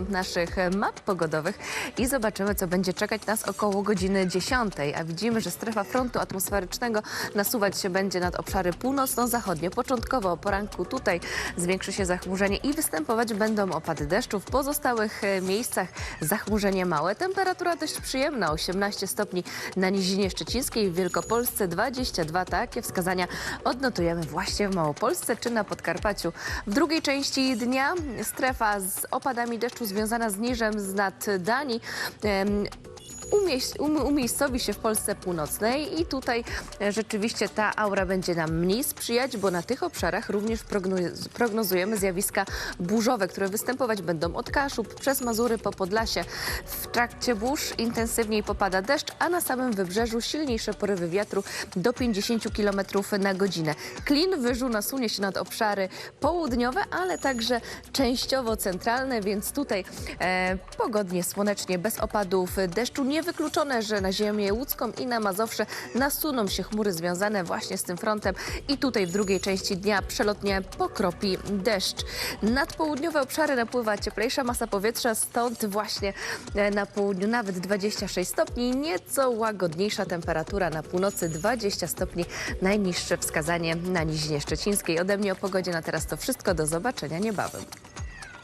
naszych map pogodowych i zobaczymy, co będzie czekać nas około godziny 10. A widzimy, że strefa frontu atmosferycznego nasuwać się będzie nad obszary północno-zachodnie. Początkowo o poranku tutaj zwiększy się zachmurzenie i występować będą opady deszczu. W pozostałych e, miejscach zachmurzenie małe. Temperatura dość przyjemna, 18 stopni na Nizinie Szczecińskiej, w Wielkopolsce 22. Takie wskazania odnotujemy właśnie w Małopolsce czy na Podkarpaciu. W drugiej części dnia strefa z opadami deszczu związana z niżem z nad Danii. Um- umiejscowi się w Polsce Północnej i tutaj e, rzeczywiście ta aura będzie nam mniej sprzyjać, bo na tych obszarach również progno- prognozujemy zjawiska burzowe, które występować będą od Kaszub przez Mazury po Podlasie. W trakcie burz intensywniej popada deszcz, a na samym wybrzeżu silniejsze porywy wiatru do 50 km na godzinę. Klin wyżu nasunie się nad obszary południowe, ale także częściowo centralne, więc tutaj e, pogodnie, słonecznie, bez opadów deszczu. Niewykluczone, że na ziemię łódzką i na Mazowsze nasuną się chmury związane właśnie z tym frontem i tutaj w drugiej części dnia przelotnie pokropi deszcz. Nad południowe obszary napływa cieplejsza masa powietrza, stąd właśnie e, na południu nawet 26 stopni, nieco łagodniejsza temperatura na północy 20 stopni, najniższe wskazanie na Nizinie Szczecińskiej. Ode mnie o pogodzie na teraz to wszystko, do zobaczenia niebawem.